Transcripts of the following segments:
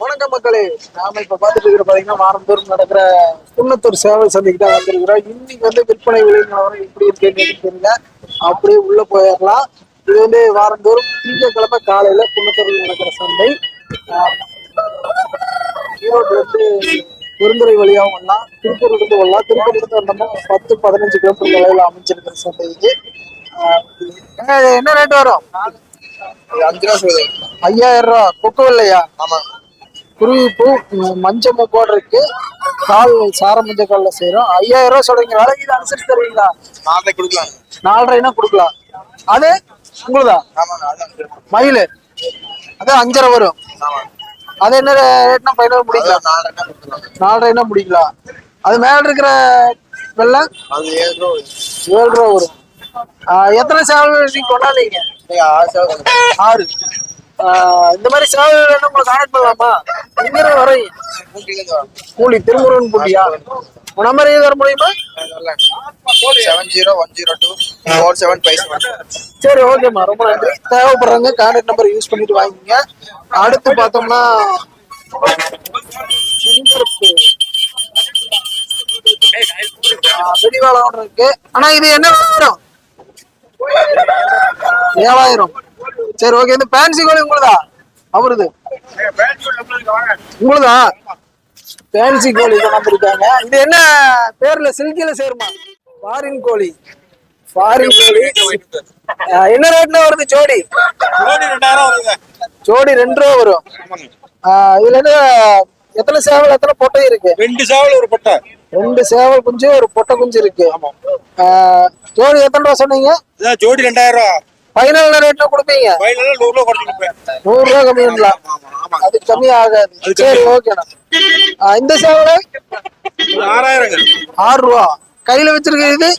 வணக்கம் மக்களே. நாம இப்ப பாத்துட்டு இருக்கிற பாத்தீங்கன்னா வாரந்தோறும் நடக்கிற குன்னத்தூர் சேவை சந்தைக்கு தான் வந்திருக்கிறோம். இன்னைக்கு வந்து விற்பனை விலை நிலவரம் எப்படி இருக்குன்னு தெரியல. அப்படியே உள்ள போயிடலாம். இது வந்து வாரந்தோறும் திங்கட்கிழமை காலையில குன்னத்தூரில் நடக்கிற சந்தை. ஈரோட்ல இருந்து பெருந்துறை வழியாகவும் வரலாம். திருப்பூர்ல இருந்து வரலாம். திருப்பூர்ல இருந்து வந்தோம்னா பத்து பதினஞ்சு கிலோமீட்டர் தொலைவில் அமைச்சிருக்கிற சந்தை இது. ஆஹ் என்ன ரேட் வரும்? அஞ்சு ரூபா ஐயாயிரம் ரூபா. கொக்கு இல்லையா? ஆமா குருவி பூ ம், மஞ்சள் இருக்கு கால் சார மஞ்சள் கால்ல செய்யறோம் ஐயாயிரம் ரூபா சொல்றீங்க. விலைக்கு இது அனுசரிச்சு தருவீங்களா? நாளைக்கு கொடுக்கலாம். நாலரைனா கொடுக்கலாம். அது உங்களுதா? மயில். அது அஞ்சரை வரும். ஆமா. அது என்ன ரேட்னா ஃபைனல் முடிக்கலாம்? நாலரைனா முடிக்கலாம். அது மேல இருக்கிற வெள்ளை அது ஏழு ரூபா. ஏழு ரூபா வரும். எத்தனை சேவல் நீங்க கொண்டாடுறீங்க ஆறு. இந்த மாதிரி சேவல் வேணும் உங்களை கான்டாக்ட் பண்ணலாமா? எங்க இருந்து வரீங்க ஊட்டிலேருந்து வரோம். கூலி திருமுருகன் கூலியா? உன் நம்பர் வர முடியுமா? Seven zero one zero two four seven five seven சரி ஓகேம்மா ரொம்ப நன்றி. தேவைப்படுறவங்க கான்டாக்ட் நம்பர் யூஸ் பண்ணிட்டு வாங்கிங்க அடுத்து பார்த்தோம்னா வெடிவாளம் இருக்கு. ஆனா இது என்ன வரும் ஏழாயிரம். சரி ஓகே இந்த பேன்சி கோழி உங்களுதா? அவருது உங்களுதா? பேன்சி கோழி கொண்டாந்துருக்காங்க இது என்ன பேர்ல சில்கில சேருமா? ஃபாரின் கோழி. ஃபாரின் கோழி. என்ன ரேட்ல வருது ஜோடி? ஜோடி ரெண்டாயிரம் வருதுங்க. ஜோடி ரெண்டு ரூபா வரும். இதுல என்ன எத்தனை சேவல் எத்தனை பொட்டை இருக்கு? ரெண்டு சேவல் ஒரு பட்டை. ரெண்டு சேவல் குஞ்சு ஒரு பொட்டை குஞ்சு இருக்கு. ஜோடி எத்தனை ரூபா சொன்னீங்க? ஜோடி ரெண்டாயிரம் ரூபா. ஃபைனல் ரேட்ல கொடுப்பீங்க. ஃபைனல் நூறு ரூபா கம்மி பண்ணலாம் ஆமா அது கம்மி. ஆகாது சரி ஓகேண்ணா இந்த சேவல்? இது ஆறாயிரங்க. ஆறு ரூபா கையில வச்சிருக்கிறது இது?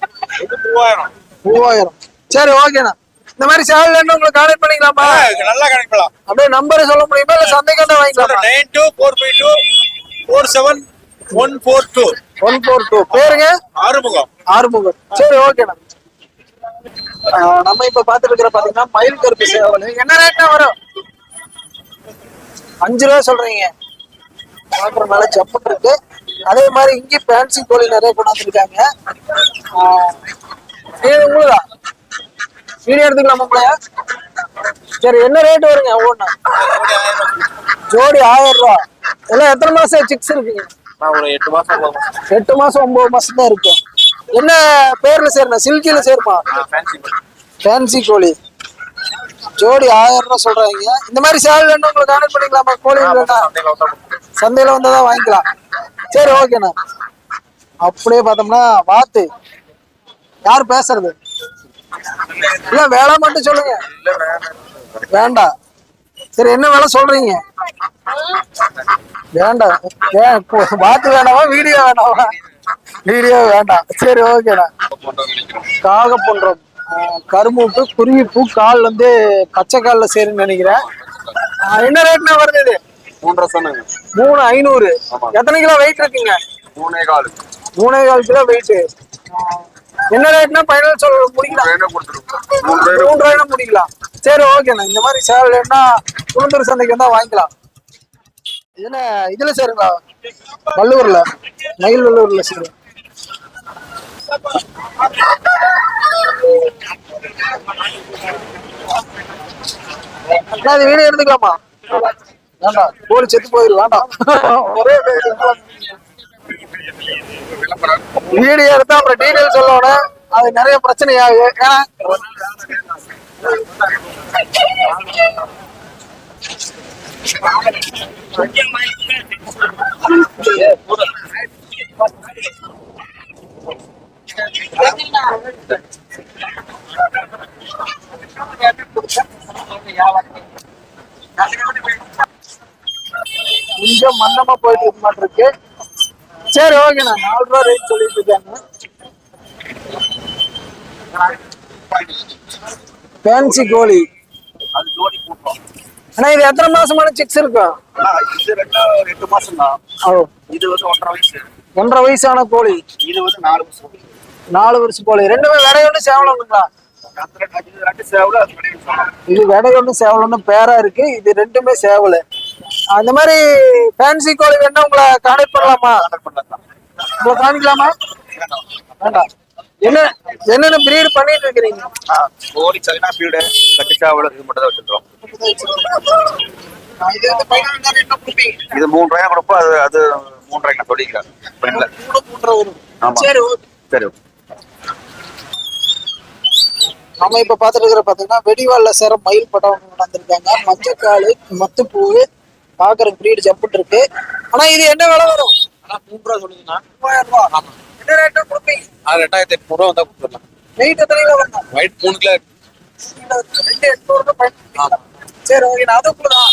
மூவாயிரம். மூவாயிரம். சரி ஓகேண்ணா இந்த மாதிரி சேவல் வேணும் உங்களுக்கு கான்டாக்ட் பண்ணிக்கலாமா? நல்லா கிடைக்கலாம் அப்படியே நம்பர் சொல்ல முடியுமா? இல்ல சந்தைக்கு வாங்கிக்கலாமா? Nine two four five two four seven one four two one four two பேருங்க? ஆறுமுகம். ஆறுமுகம். சரி ஓகேண்ணா நம்ம இப்ப பாத்துட்டு இருக்கிற பாத்தீங்கன்னா மயில் கருப்பு சேவல். என்ன ரேட்னா வரும்? அஞ்சு ரூபா சொல்றீங்க. பாக்குற மேல ஜப்பன் இருக்கு. அதே மாதிரி இங்க ஃபேன்சி கோழி நிறைய கொண்டாந்துருக்காங்க இது உங்களுதா? வீடியோ எடுத்துக்கலாமா உங்களையா சரி என்ன ரேட் வருங்க ஒவ்வொன்று ஜோடி ஆயிரம் ரூபா. எல்லாம் எத்தனை மாசம் சிக்ஸ் இருக்குங்க? நான் ஒரு எட்டு மாசம் எட்டு மாசம் ஒன்பது மாசம் தான் இருக்கும். என்ன பேர்ல சேரணும் சில்கில சேருமா? ஃபேன்சி கோழி. ஜோடி ஆயிரம் ரூபாய் சொல்றாங்க. இந்த மாதிரி சேவல் வேணும் உங்களுக்கு கான்டாக்ட் பண்ணிக்கலாமா? கோழி வேணா சந்தையில வந்தா தான் வாங்கிக்கலாம். சரி ஓகேண்ணா அப்படியே பார்த்தோம்னா வாத்து. யார் பேசுறது? இல்ல வேலை மட்டும் சொல்லுங்க. வேண்டாம். சரி என்ன வேலை சொல்றீங்க? வேண்டாம். வாத்து வேணாமா? வீடியோ வேணாமா? வீடியோ வேண்டாம். சரி ஓகேண்ணா காக பண்றோம் கரும்பூப்பு குருவிப்பூ கால் வந்து பச்சை கால்ல சேருன்னு நினைக்கிறேன். என்ன ரேட்னா வருது இது? மூன்றரை சொன்னாங்க. மூணு ஐநூறு. எத்தனை கிலோ வெயிட் இருக்குங்க? மூணே கால். மூணே கால் கிலோ வெயிட் என்ன ரேட்னா ஃபைனல் சொல்ல முடிக்கலாம். மூணு ரூபாய்னா முடிக்கலாம். சரி ஓகேண்ணா. இந்த மாதிரி சேவல் வேணா குளத்தூர் சந்தைக்கு வந்தா வாங்கிக்கலாம். இதுல இதுல சேருங்களா? வள்ளூர்ல. மயில் வள்ளூர்ல சேரு வீடியோ எடுத்துக்கலாமா? வேண்டாம். கோழி செத்து போயிரு வேண்டாம். ஒரே வீடியோ எடுத்தா அப்புறம் டீடைல் சொல்லணும் அது நிறைய பிரச்சனை ஆகுது ஏன்னா கொஞ்சம் மந்தமா போயிட்டு இருக்க மாட்டிருக்கு. சரி ஓகேண்ணா நாலு ரூபா ரேட் சொல்லிட்டு இருக்காங்க ஃபேன்சி கோழி. ஆனா இது எத்தனை மாசமான சிக்ஸ் இருக்கும் இது ரெண்டா மாசம் தான் இது வந்து ஒன்றரை வயசு. ஒன்றரை வயசான கோழி. இது வந்து நாலு வருஷம் நாலு வருஷம் கோழி ரெண்டுமே விடை ஒன்று சேவலம்ங்களா அந்த ரெண்டு அது ரெண்டு சேவல் அது ரெண்டு சேவல். இது விடை ஒன்று சேவல் ஒன்று பேரா இருக்கு. இது ரெண்டுமே சேவல். அந்த மாதிரி ஃபேன்சி கோழி வேணா உங்களை கான்டாக்ட் பண்ணலாமா? உங்களை காமிக்கலாமா? வேண்டாம். என்ன என்னென்ன பிரீடு பண்ணிட்டு இருக்கிறீங்க? கோழி சைனா ஃபீல்டு கட்டிச்சாவல் இது மட்டும் தான் வச்சிருக்கோம் இது மூணு ரூபாய் கொடுப்போம் அது அது மூணு ரூபாய்க்கு நான் சொல்லிக்கிறேன். சரி. சரி நம்ம இப்ப பாத்துட்டு இருக்கிற பாத்தீங்கன்னா வெடிவாள்ல சேர மயில் படம் ஒண்ணு கொண்டாந்துருக்காங்க மஞ்சக்காலு மத்துப்பூ பாக்குற பிரீடு ஜப்புட்டு இருக்கு ஆனா இது என்ன விலை வரும்? மூணு ரூபா சொல்லுங்கண்ணா மூவாயிரம் ரூபா. என்ன ரேட்டா கொடுப்பீங்க? அது ரெண்டாயிரத்தி எட்நூறு ரூபா வந்தா கொடுத்துடலாம். வெயிட் எத்தனை கிலோ வரணும் ஒயிட் மூணு கிலோ ரெண்டு எட்நூறு பயன்படுத்திக்கலாம். சரி ஓகே நான் அதுக்குள்ளதான்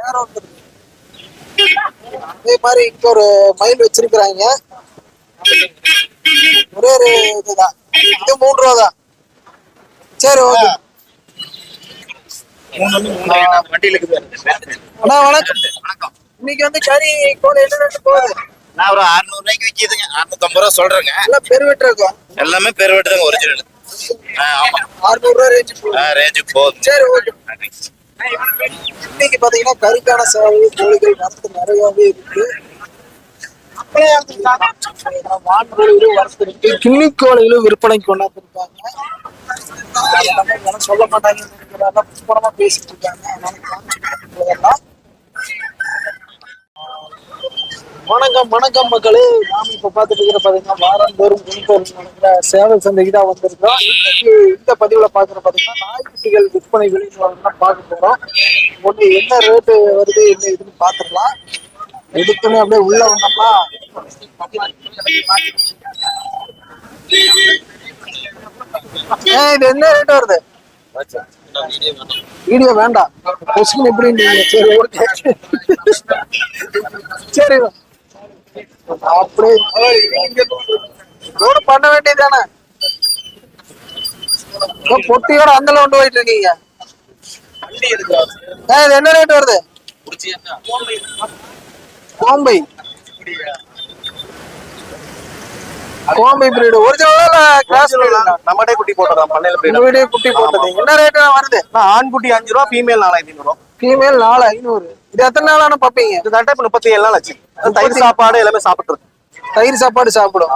வேற ஒன்று இருக்கு. அதே மாதிரி இங்க ஒரு மயில் வச்சிருக்கிறாங்க. ஒரே ஒரு இதுதான். இது மூணு ரூபா தான். சரி ஓகே. வந்து அண்ணா வணக்கம். இன்னைக்கு வந்து கறி கோழி என்ன ரேட்டு போகுது? நான் ஒரு அறுநூறு ரூபாய்க்கு விற்கிதுங்க அறுநூத்தம்பது ரூபா சொல்றேங்க. எல்லாம் பெருவெட்டு இருக்கும் எல்லாமே பெருவெட்டு தாங்க ஒரிஜினல் ஆமா. அறுநூறு ரூபா ரேஞ்சு ரேஞ்சுக்கு போகுது. சரி ஓகே. இன்னைக்கு பாத்தீங்கன்னா கறிக்கான சேவை கோழிகள் வரத்து நிறையவே இருக்கு. வான்கோழிகளும் வரத்து கிண்ணி கோழிகளும் விற்பனை கொண்டாந்துருக்காங்க சொல்ல மாட்டாங்க பேசிட்டு இருக்காங்க. வணக்கம் வணக்கம் மக்களே. நாம இப்ப பாத்துட்டு இருக்கிற பாத்தீங்கன்னா வாரந்தோறும் குனித்தோறும் நடக்கிற சேவை சந்தைக்கு தான் வந்திருக்கோம் இந்த பதிவுல பாக்குற பாத்தீங்கன்னா நாய்க்குட்டிகள் விற்பனை விலை தான் பார்க்க போறோம். ஒண்ணு என்ன ரேட்டு வருது என்ன இதுன்னு பாத்துக்கலாம் எடுத்துன்னு அப்படியே உள்ள வந்தோம்னா இது என்ன ரேட் வருது? வீடியோ வேண்டாம். கொஸ்டின் எப்படி சரி ஓகே சரி. அப்படியே பண்ண வேண்டியதானே பொட்டியோட அந்தல கொண்டு போயிட்டு இருக்கீங்க. இது என்ன ரேட் வருது? கோம்பை. கோம்பை பிரீடு ஒரிஜினலா கிராஸ் பிரீடு நம்மகிட்டே குட்டி போட்டதான் பண்ணையில உங்க வீடு குட்டி போட்டது. என்ன ரேட் வருது? ஆண் குட்டி அஞ்சு ரூபா ஃபீமேல் நாலாயிரத்தி ஐநூறு. ஃபீமேல் நாலு ஐநூறு. இது எத்தனை நாளான பப்பீங்க இது கரெக்டா இப்ப முப்பத்தி ஏழு நாள் ஆச்சு தயிர் சாப்பாடு எல்லாமே சாப்பிட்டு தயிர் சாப்பாடு சாப்பிடும்.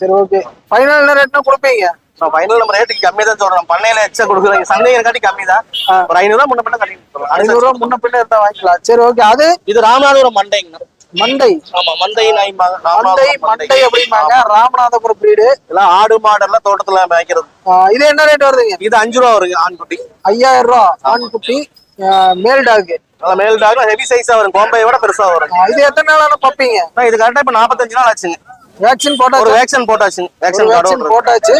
சரி ஓகே ஃபைனல் என்ன ரேட்னா கொடுப்பீங்க? நான் ஃபைனல் நம்ம ரேட்டுக்கு கம்மியா தான் சொல்றோம் பண்ணையில எக்ஸ்ட்ரா கொடுக்குறாங்க சந்தையை காட்டி கம்மி தான். ஒரு ஐநூறு ரூபா முன்ன பண்ண கம்மி ஐநூறு ரூபா முன்ன பின்ன இருந்தா வாங்கிக்கலாம். சரி ஓகே. அது இது ராமநாதபுரம் மண்டைங்க மண்டை. ஆமா நாய்மாங்க மண்டை மண்டை. அப்படிம்பாங்க. ராமநாதபுரம் பிரீடு எல்லாம் ஆடு மாடு எல்லாம் தோட்டத்துல மேய்க்கிறது இது என்ன ரேட் வருதுங்க? இது அஞ்சு ரூபா வருங்க ஆண் குட்டி ஐயாயிரம் ரூபா ஆண் குட்டி மேல் டாக் மேல் டாக் ஹெவி சைஸா வரும். கோம்பையை விட பெருசா வரும். இது எத்தனை நாளான பப்பீங்க இது கரெக்டா இப்ப நாற்பத்தஞ்சு நாள் ஆச்சுங்க. வேக்சின் ஒரு போட்டாச்சு வேக்சின் போட்டாச்சுங்க வேக்சின் போட்டாச்சு.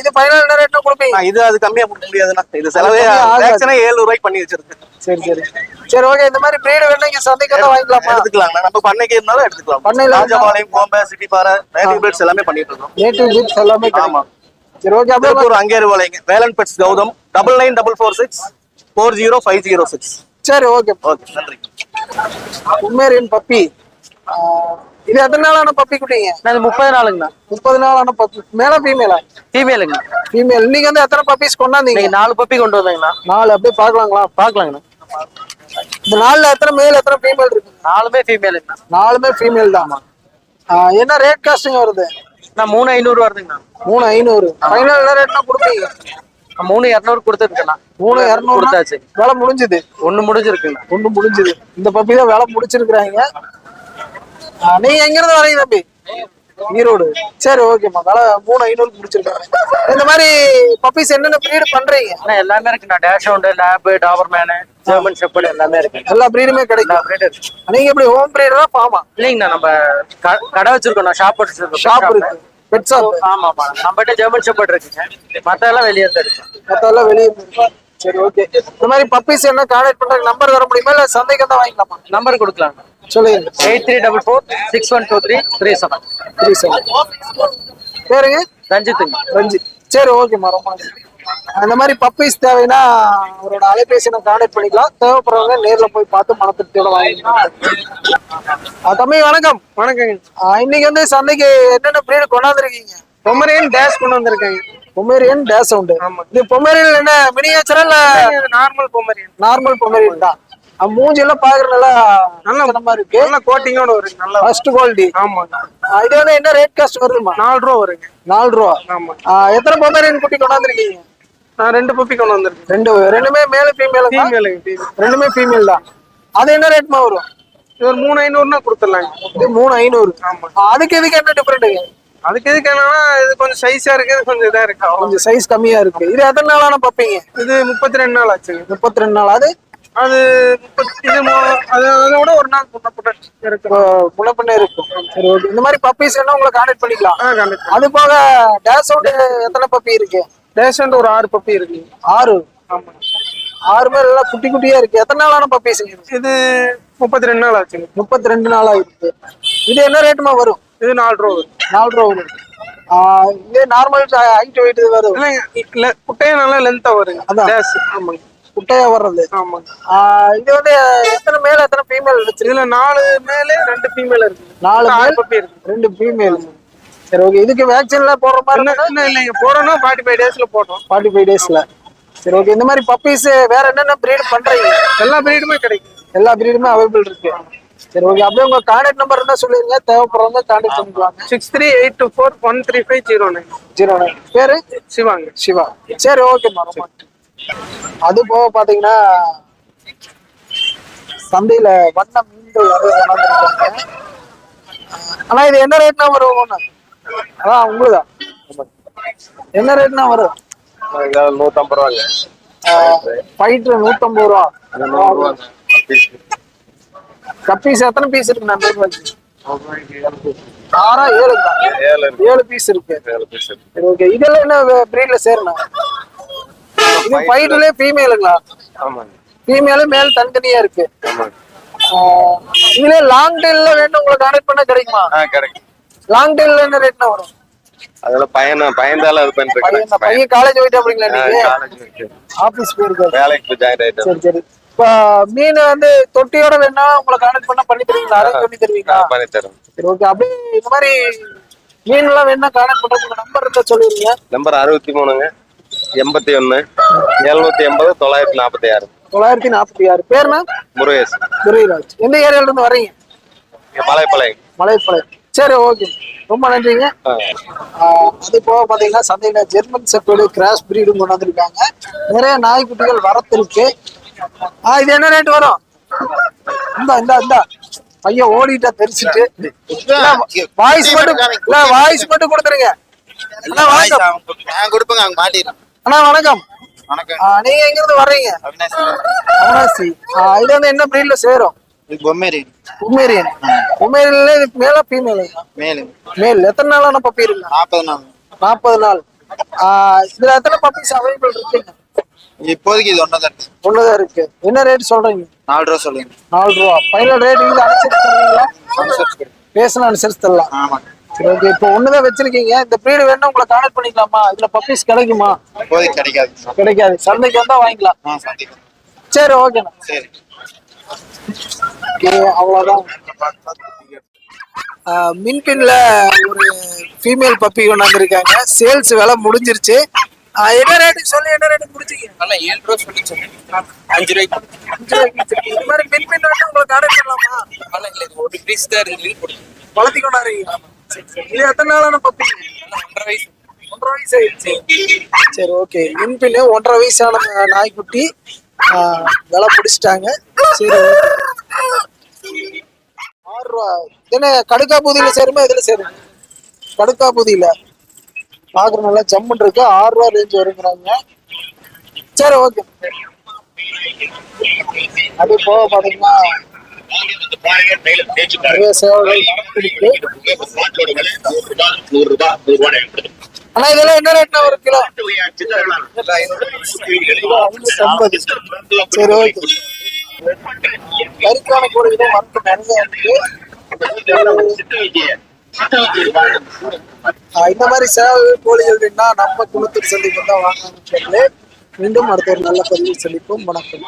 இது ஃபைனல் என்ன ரேட்னா கொடுப்பீங்க? இது அது கம்மியா கொடுக்க முடியாதுண்ணா. இது செலவே. வேக்சினே ஏழு ரூபாய்க்கு பண்ணி வச்சிருக்கு சரி சரி. சரி ஓகே இந்த மாதிரி பிரீடு வேணும் இங்க சந்தைக்கு வாங்கிக்கலாமா? எடுத்துக்கலாங்கண்ணா. நம்ம பண்ணைக்கு இருந்தாலும் எடுத்துக்கலாம். பண்ணையில ராஜபாளையம் கோம்பை சிட்டி பாறை நேட்டிவ் பேர்ட்ஸ் எல்லாமே பண்ணிட்டு இருக்கோம். நேட்டிவ் பிட்ஸ் எல்லாமே ஆமா. சரி ஓகே திருப்பூர் அங்கேரு வாழைங்க Velan pets Gautham. Double nine double four six four zero five zero six சரி ஓகே ஓகே நன்றி. Pomeranian puppy? ஆ, இது எத்தனை நாளான பப்பி குட்டிங்க? அது முப்பது நாளுங்கண்ணா. முப்பது நாளான பப்பி மேல ஃபீமேலா ஃபீமேலுங்க ஃபீமேல் இன்னைக்கு வந்து எத்தனை பப்பீஸ் கொண்டாந்தீங்க? நாலு பப்பி கொண்டு வந்தேங்கண்ணா. நாலு. அப்படியே பார்க்கலாங்களா? பார்க்கலாங்கண்ணா. இந்த நாலுல எத்தனை மேல் எத்தனை ஃபீமேல் இருக்கு நாலுமே ஃபீமேலுங்கண்ணா நாலுமே ஃபீமேல் ஆ, என்ன ரேட் காஸ்டிங் வருது? நான் மூணு ஐநூறு வருதுங்கண்ணா. மூணு ஐநூறு. ஃபைனல் என்ன ரேட்னா கொடுப்பீங்க? நான் மூணு இரநூறு கொடுத்துருக்கேண்ணா. மூணு இரநூறு கொடுத்தாச்சு. வேலை முடிஞ்சுது. ஒண்ணு முடிஞ்சிருக்குண்ணா ஒண்ணு முடிஞ்சுது. இந்த பப்பி தான் வேலை முடிச்சிருக்கிறாங்க. நீங்க எங்க இருந்து வரீங்க தம்பி? ஈரோடு. சரி ஓகேம்மா வேலை மூணு ஐநூறு முடிச்சிருக்காங்க. இந்த மாதிரி பப்பீஸ் என்னென்ன ப்ரீடு பண்றீங்க? அண்ணா எல்லாமே இருக்குண்ணா டேஷ் உண்டு லேப் டாபர்மேனு ஜெர்மன் ஷெப்பர்டு எல்லாமே இருக்கு. எல்லா ப்ரீடுமே கிடைக்கும். இருக்கு. நீங்க எப்படி ஹோம் ப்ரீடா பாமா இல்லைங்கண்ணா நம்ம கடை வச்சிருக்கோம் ஷாப் வச்சிருக்கோம் ஷாப் இருக்கு. பெட் ஷாப் ஆமா ஆமா நம்மகிட்ட ஜெர்மன் ஷெப்பர்டு இருக்குங்க. மத்த எல்லாம் வெளியே தான் இருக்கு. மத்தெல்லாம் வெளியே. சரி ஓகே இந்த மாதிரி பப்பீஸ் என்ன கான்டாக்ட் பண்ற நம்பர் வர முடியுமா? இல்ல சந்தைக்கு தான் வாங்கிக்கலாமா? நம்பர் கொடுக்கலாம் சொல்லுங்க. Eight three double four six one two three three seven. Three seven. பேருங்க? ரஞ்சித்துங்க. ரஞ்சித். சரி ஓகேம்மா ரொம்ப நன்றி. அந்த மாதிரி பப்பீஸ் தேவைன்னா அவரோட அலைபேசி நான் கான்டாக்ட் பண்ணிக்கலாம். தேவைப்படுறவங்க நேர்ல போய் பார்த்து மனத்திருப்தியோட வாங்கிக்கலாம். ஆ, தம்பி வணக்கம். வணக்கங்க. இன்னைக்கு வந்து சந்தைக்கு என்னென்ன பிரீடு கொண்டாந்துருக்கீங்க? பொமரியன் டேஷ் கொண்டு வந்திருக்காங்க. பொமேரியன் டேஷ் உண்டு. இது பொமேரியன் என்ன மினியேச்சரா இல்ல நார்மல் பொமேரியன். நார்மல் பொமேரியன் தான். மூஞ்சி எல்லாம் பாக்குற நல்லா நல்லா நல்லா இருக்கு. நல்ல கோட்டிங்கோட வருங்க நல்லா ஃபர்ஸ்ட் குவாலிட்டி ஆமாங்க இது வந்து என்ன ரேட் காஸ்ட் வருதுமா நாலு ரூபா வருங்க. நாலு ரூபா. ஆமா. எத்தனை பொம்மேரியன் குட்டி கொண்டாந்துருக்கீங்க நான் ரெண்டு பப்பி கொண்டு வந்திருக்கேன். ரெண்டு ரெண்டுமே மேல ஃபீமேல் ஃபீமேலுங்க ஃபீமேல் ரெண்டுமே ஃபீமேல் தான். அது என்ன ரேட்மா வரும்? இது ஒரு மூணு ஐநூறுனா கொடுத்துடலாங்க. மூணு ஐநூறு. ஆமா. அதுக்கு இதுக்கு என்ன டிஃபரெண்ட் அதுக்கு எதுக்கு என்னன்னா இது கொஞ்சம் சைஸா இருக்கு கொஞ்சம் இதா இருக்கு. கொஞ்சம் சைஸ் கம்மியா இருக்கு. இது எத்தனை நாளான பப்பீங்க? இது முப்பத்தி ரெண்டு நாள் ஆச்சுங்க. முப்பத்தி ரெண்டு நாள். அது அது முப்பத்தி இது அது விட ஒரு நாள் இருக்கு முன்னப்பின்ன இருக்கும். சரி ஓகே. இந்த மாதிரி பப்பீஸ் என்ன உங்களை கான்டாக்ட் பண்ணிக்கலாம். அது போக டேஷ் அவுட் எத்தனை பப்பி இருக்கு? டேஷன்ட் ஒரு ஆறு பப்பி இருக்கு. ஆறு? ஆமா. ஆறு பேர் எல்லாம் குட்டி குட்டியா இருக்கு. எத்தனை நாளான பப்பீஸ் இது முப்பத்தி ரெண்டு நாள் ஆச்சுங்க. முப்பத்தி ரெண்டு நாளா இருக்கு இது என்ன ரேட்டுமா வரும்? இது நாலு ரூபா வரும். நாலு ரூபா வரும். இதே நார்மல் ஹைட் வெயிட் வரும்? இல்லைங்க இல்ல குட்டையே நல்லா லென்த்தா வருங்க. அதான். டேஷ் ஆமாங்க. குட்டையா வர்றது. ஆஹ் இது வந்து எத்தனை மேல் எத்தனை ஃபீமேல் வச்சிருக்கு இதுல நாலு மேலே ரெண்டு ஃபீமேல் இருக்கு. நாலு ஆறு மேல் பப்பி இருக்கு. ரெண்டு ஃபீமேல் சரி ஓகே இதுக்கு வேக்சின்லாம் போடுற மாதிரி இன்னும் இல்லைங்க. போடணும். ஃபார்ட்டி ஃபைவ் டேஸ்ல போட்டோம். ஃபார்ட்டி ஃபைவ் டேஸ்ல சரி ஓகே இந்த மாதிரி பப்பீஸ் வேற என்னென்ன ப்ரீட் பண்றீங்க? எல்லா பிரீடுமே கிடைக்கும். எல்லா ப்ரீடுமே அவைலபிள் இருக்கு. சரி ஓகே அப்படியே உங்க கான்டாக்ட் நம்பர் இருந்தா சொல்லிருங்க தேவைப்படுறவங்க கான்டாக்ட் பண்ணிக்குவாங்க six three eight two four one three five zero nine zero nine பேரு? சிவாங்க. சிவா. சரி ஓகேம்மா ரொம்ப. அது போக பாத்தீங்கன்னா சந்தையில வண்ண மீன்கள் நிறைய கொண்டாந்துருக்காங்க ஆனா இது என்ன ரேட்னா வரும் ஒண்ணு அதான் உங்களுதா? என்ன ரேட்னா வரும்? நூத்தம்பது ரூபாங்க. ஃபைட்ரு நூத்தம்பது ரூபா. கப்பீஸ் எத்தனை பீஸ் இருக்கு நான் ஆறா ஏழு ஏழு பீஸ் இருக்கு. ஏழு பீஸ் சரி ஓகே இதெல்லாம் என்ன பிரீட்ல சேரணும்? இது ஃபைட்லயே ஃபீமேலுங்களா ஃபீமேலு மேல் தனித்தனியா இருக்கு. ஆஹ் இதுல லாங் டெயில்ல வேணும் உங்களை கான்டாக்ட் பண்ண கிடைக்குமா? ஆ கிடைக்கும். லாங் டெயில்ல என்ன ரேட்னா வரும்? அதெல்லாம் பையனை பையன்தால இது பையன் பண்ணிருக்கேன் பையன் காலேஜ் போயிட்டு அப்படிங்களா நீங்க காலேஜ் ஆபீஸ் போயிருக்காரு. வேலைக்கு ஜாயின் ஆயிட்டேன் சரி சரி. இப்ப மீன் வந்து தொட்டியோட வேணா உங்களை கான்டாக்ட் பண்ண பண்ணி தருவீங்களா? அரேஞ்ச் பண்ணி தருவீங்களா? பண்ணி தரேன் சரி ஓகே அப்படியே இந்த மாதிரி மீன் எல்லாம் வேணா கான்டாக்ட் பண்றதுக்கு நம்பர் இருந்தா சொல்லிருங்க நம்பர் அறுபத்தி மூணுங்க. எண்பத்தி ஒண்ணு எழுநூத்தி எண்பது தொள்ளாயிரத்தி நாற்பத்தி ஆறு. தொள்ளாயிரத்தி நாற்பத்தி ஆறு. பேர்னா முருகேஷ் துரைராஜ் எந்த ஏரியால இருந்து வர்றீங்க? பழைய பழைய மலைப்பாளையம். சரி ஓகே ரொம்ப நன்றிங்க. அது போக பாத்தீங்கன்னா சந்தையில ஜெர்மன் செப்பேடு கிராஸ் பிரீடும் கொண்டு வந்திருக்காங்க. நிறைய நாய்க்குட்டிகள் வரத்து இருக்கு ஆஹ் இது என்ன ரேட் வரும்? இந்த இந்த இந்த. பையன் ஓடிட்டா தெரிச்சிட்டு. வாய்ஸ் மட்டும் இல்ல வாய்ஸ் மட்டும் கொடுத்துருங்க. நான் கொடுப்பேங்க அவங்க மாட்டிடுறேன். அண்ணா வணக்கம். வணக்கம். நீங்க எங்க இருந்து வர்றீங்க? அவனாசி. இது வந்து என்ன பிரீட்ல சேரும்? இது பொம்மேரி. உமேரியன் உமேரியன்ல இதுக்கு மேல ஃபீமேல் மேலு. மேல். எத்தனை நாளான பப்பி இருக்கு? நாற்பது நாள். நாற்பது நாள். இதுல எத்தனை பப்பீஸ் அவைலபிள் இருக்குங்க இப்போதைக்கு இது ஒன்றா இருக்கு இருக்கு. என்ன ரேட் சொல்றீங்க? நாலு ரூபா சொல்லுங்க. நாலு ரூபா. ஃபைனல் ரேட் இது அனுசரிச்சு தருவீங்களா? பேசணும் அனுசரிச்சு தரலாம். ஆமாங்க சரி ஓகே இப்போ ஒண்ணுதான் வச்சிருக்கீங்க. இந்த பிரீடு வேணும் உங்களை கான்டாக்ட் பண்ணிக்கலாமா? இதுல பப்பீஸ் கிடைக்குமா? இப்போதைக்கு கிடைக்காது. கிடைக்காது. சந்தைக்கு வந்தா வாங்கிக்கலாம். சரி ஓகேண்ணா சரி. அவ்வளவுதான். ஆஹ் மின்பின்ல ஒரு ஃபீமேல் பப்பி கொண்டாந்துருக்காங்க. சேல்ஸ் விலை முடிஞ்சிருச்சு. என்ன ரேட்டுக்கு சொல்லி என்ன ரேட்டுக்கு முடிச்சீங்க? நல்லா ஏழு ரூபா சொல்லி சொன்னேன் அஞ்சு ரூபாய்க்கு. அஞ்சு ரூபாய்க்கு. இது மாதிரி மின்பின் வந்து உங்களை கான்டாக்ட் பண்ணலாமா? நல்லா இல்லை இது ஒரு பீஸ் தான் இருந்து வளர்த்தி கொண்டாடுறீங்க. இது எத்தனை நாளான பப்பி? ஒன்றரை வயசு. ஒன்றரை வயசு ஆயிடுச்சு. சரி ஓகே மின்பின் ஒன்றரை வயசான நாய்க்குட்டி விலை பிடிச்சிட்டாங்க சரி. ஆறு ரூபா. என்ன கடுக்கா பூதியில சேருமா இதுல சேரும் கடுக்கா பூதியில. பாக்குற நல்லா ஜம்முன் இருக்கு. ஆறு ரூபா ரேஞ்ச் வருங்கிறாங்க. சரி ஓகே அது போக பாத்தீங்கன்னா ஆனா இதெல்லாம் என்ன ரேட்னா ஒரு கிலோ? ஐம்பது சரி ஓகே. கறிக்கான நிறைய இந்த மாதிரி சேவை கோழிகள் வேணா நம்ம குளத்தூர் சந்திப்பு தான் வாங்கணும்னு சொல்லி மீண்டும் அடுத்த ஒரு நல்ல பதிவு சந்திப்போம். வணக்கம்.